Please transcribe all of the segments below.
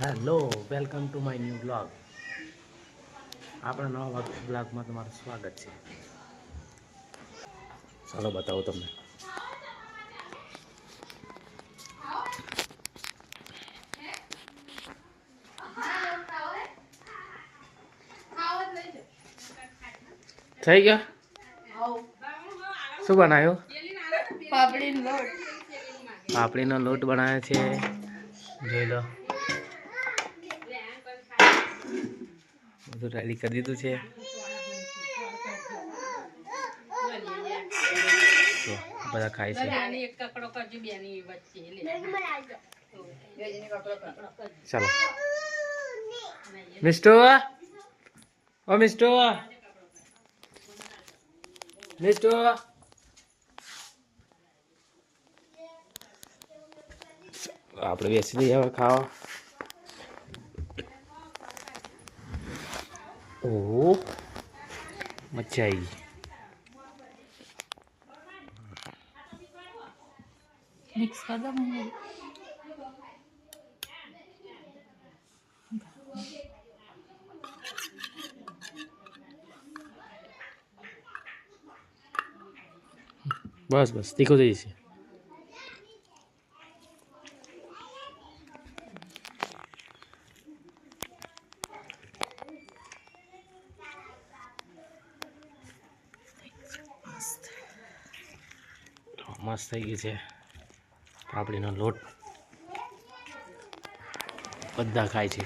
Hello welcome to my new blog આપણા નવા બ્લોગમાં તમારું સ્વાગત છે. ચાલો બતાવું તમને. થઈ ગયો? શું બનાવ્યું? પાપડી લોટ. પાપડીનો લોટ બનાવ્યો છે. જોઈ લો. બધું રેડી કરી દીધું છે. બધા ખાય છે. ચાલો. મિસ્ટો? ઓ મિસ્ટો? મિસ્ટો? આપણે બેસી દઈએ હવે ખાવા. ઓહો મજા આવી મિક્સ કર દો મને બસ બસ થઈ ગઈ છે. પાપડીનો લોટ બધા ખાય છે.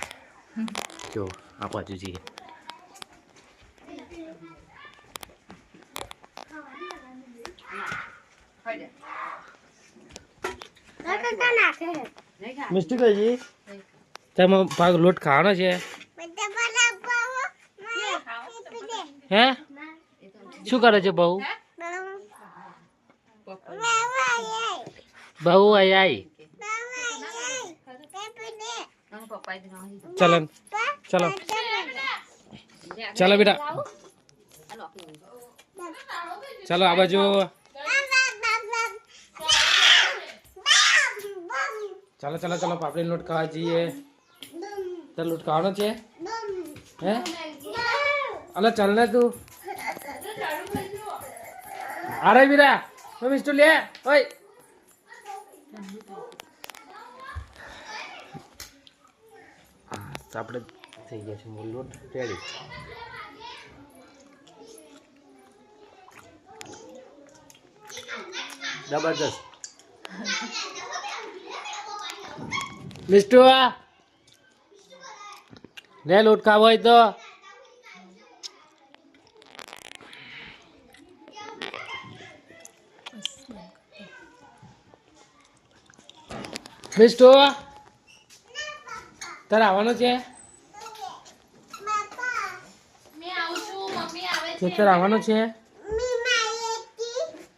જો આ બાજુ જઈએ. મિસ્ટી કઈ તમે પાક લોટ ખાવાનો છે? હે. શું કરે છે બહુ? બહુ આઈ ચલો ચલો. ચલો બેટા. ચલો, આ બાજુ. ચાલો ચાલો ચાલો, પાપડી લોટ ખાવા જઈએ. ચાલ લોટ ખાવાનો છે? હે? અલે, ચાલ ને તું. અરે બીરા મિસ્ટુ લે. ઓય. તો આપણે થઈ ગયા છે મૂળ લોટ રેડી જબરદસ્ત મિસ્ટુ લે લોટ ખાવો હોય તો. મિસ્ટુ તારે આવવાનું છે? મેં મમ્મી આવે છે. ખેતર આવવાનું છે?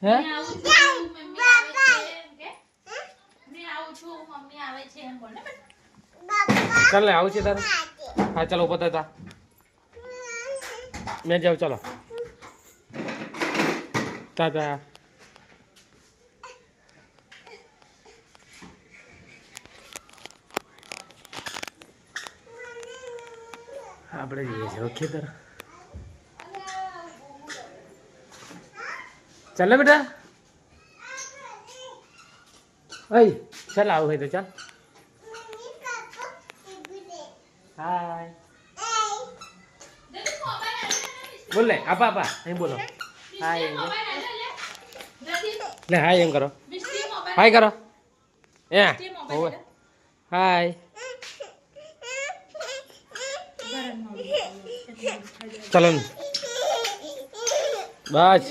હે? ચાલે આવું છું મમ્મી છે. કે આવું છું મમ્મી આવે છે. એમ બોલ ને ચાલ ને આવું છે તારે. હા ચાલો ઊભો થતા મેં જાઉં ચાલો. તાતા આપણે જઈએ છીએ ખેતર ચાલ ને બેટા ઓય ચાલ આવું હોય તો ચાલ હાય બોલ લે આપા આપા અહીં બોલો હાય એમ કહો. લે હાય એમ કરો મિસ્ટી મોબાઈલ હાય કરો એ મિસ્ટી મોબાઈલ ઓવે હાય ચલો. બસ.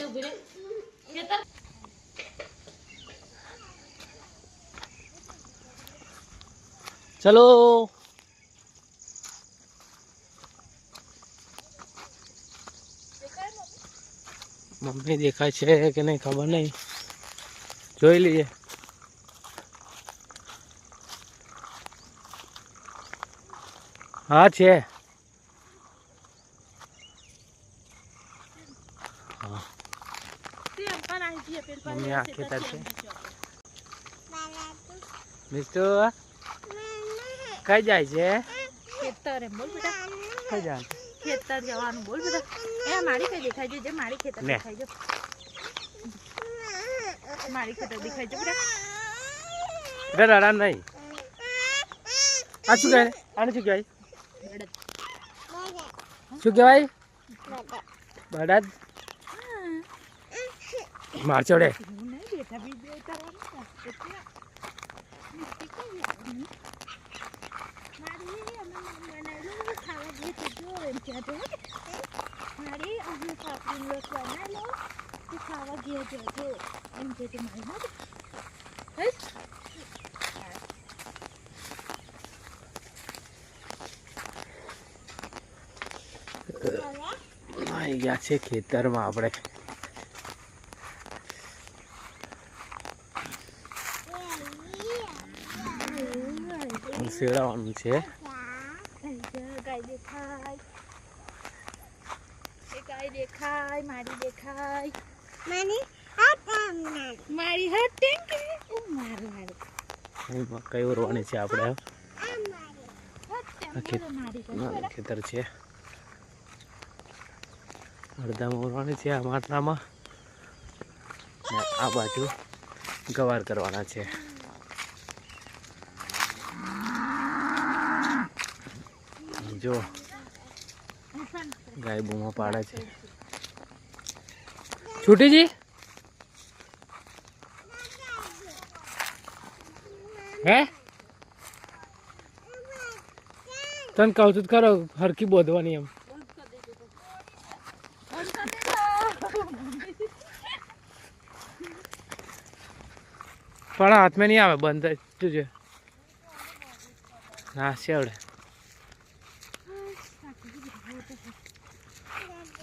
ચલો. મમ્મી દેખાય છે કે નહીં ખબર નહીં. જોઈ લઈએ. હા છે. મમ્મી આ ખેતર છે મિસ્ટર કઈ જાય છે ખેતર બોલ બેટા કઈ જાય ખેતર જવાનું બોલ બેટા એ મારી કઈ દેખાય છે જે મારી ખેતર દેખાય છે મારી ખેતર દેખાય છે બેટા રડા નહીં આ શું કહેવાય આને શું કહેવાય. શું કહેવાય બળદ માર ચડે હું નહીં બેઠા બીજું ઉતારવાનું છે. એટલે મિસ્ટેક થઈ ગઈ. મારી અમે બનાવેલું ખાવા ગયો જો જો એમ કે મારી ના આવી ગયા છે ખેતરમાં આપણે. શેડાવાનું છે. ગાય દેખાય એ દેખાય મારી દેખાય મારી મારું. મારું ઓરવાની છે આપણે? ખેતર છે. અડધામાં ઓરવાની છે આ માટલામાં. આ બાજુ ગવાર કરવાના છે. જો, ગાય બૂમો પાડે છે. છૂટીજી? હે? તને કહું છું ખરો હરકી બોધવાની એમ. પણ હાથમાં નહીં આવે, બંધ. જોજે ના શેવડે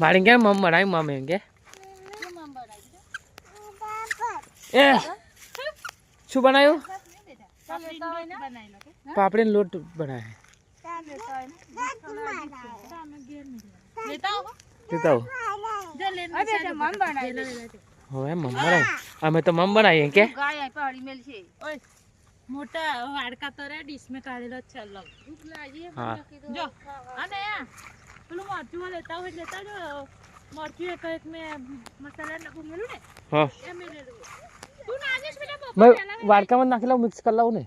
મારી કેમ મમ બનાવી મમ્મી એમ કે? એ શું બનાવ્યું પાપડીનો લોટ બનાવે. મમ મમ અમે તો મમ બનાવીએ કે. મોટા હાડકા તો રે ડીશ મે કાઢેલો છે અલગ જો અને પેલું મરચું લેતા હોય લેતા જો મરચું એક એક મેં મસાલા નાખું મેલું ને હા. એ મેં લેલું તું નાખીશ પેલા બપોર મેં પહેલા વાડકામાં નાખી લઉં મિક્સ કરી લઉં ને.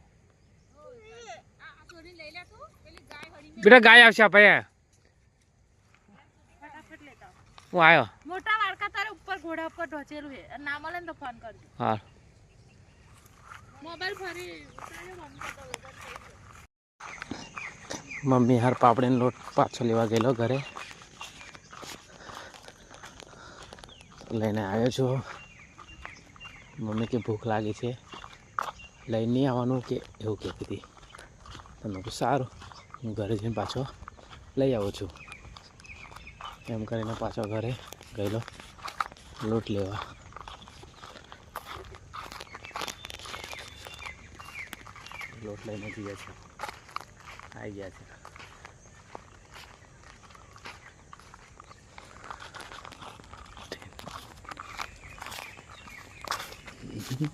બેટા ગાય આવશે આપણે. હું આવ્યો. મોટા વાડકા તારે ઉપર ઘોડા ઉપર ઢોચેલું છે. ના મળે ને તો ફોન કરજો. હા. મોબાઈલ ફરી ઉતાર્યો મમ્મી. મમ્મી હાર પાપડીનો લોટ પાછો લેવા ગયેલો ઘરે. લઈને આવ્યો છું. મમ્મી કે ભૂખ લાગી છે. લઈ નહીં આવવાનું કે એવું કહેતી હતી. તમે કહું સારું, હું ઘરે જઈને પાછો લઈ આવું છું. એમ કરીને પાછો ઘરે ગયેલો લોટ લેવા. લોટ લઈને જઈએ છે આવી ગયા છે. Yeah,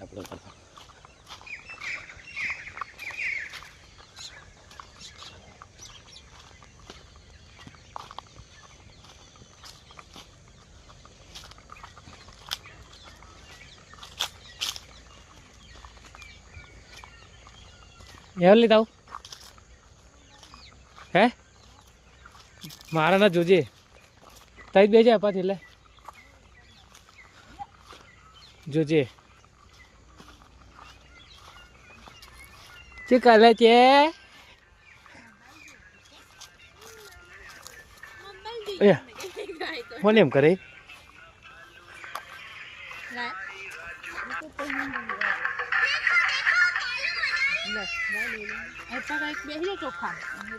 I'm looking. હેવલી તાવ હે? મારા ના જોજે. તઈ બેજે અપાથી લે. જોજે. શું કરે છે? ફોન એમ કરે?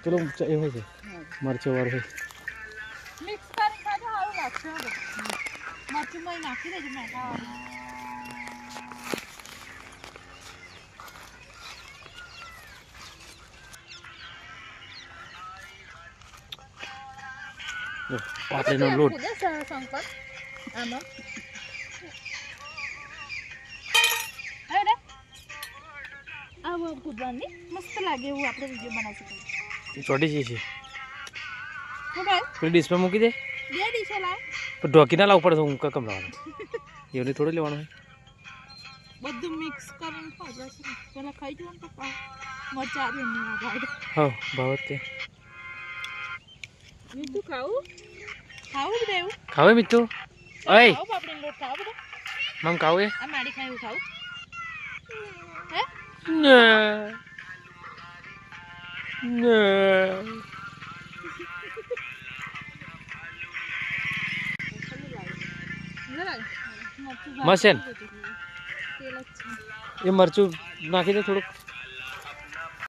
પેલું એ હોય છે. મરચો વાળું હોય મિક્સ કરી ખાજો સારું લાગશે મરચું નાખી દેજો મેં ખાવાનું. લોટ. શંકર આમાં. કૂદવાની. મસ્ત લાગે એવું આપણે વીડિયો બનાવી શકીએ. ચોટી જઈ છે ભાઈ પેલી મૂકી દે. બે ડીશો લાવ પણ ઢોકી ના લાવવું પડે હું કમ લાવવાનું એવને થોડું લેવાનું હોય. બધું મિક્સ કરીને ખાઈ છે પેલા ખાઈ જવાનું પપ્પા. મરચા આવી ને આવે હા ભાવત તે. મીઠું ખાવું? ખાવું બધા ખાવે મીઠું? ઓય! ખાવું પાપડીનો લોટ ખાવું બધા. મમ ખાવે આ માડી ખાય એવું ખાવું. હે? ના ના. મરચું મસ્ત છે ને? તેલ જ એ મરચું નાખી દે થોડુંક.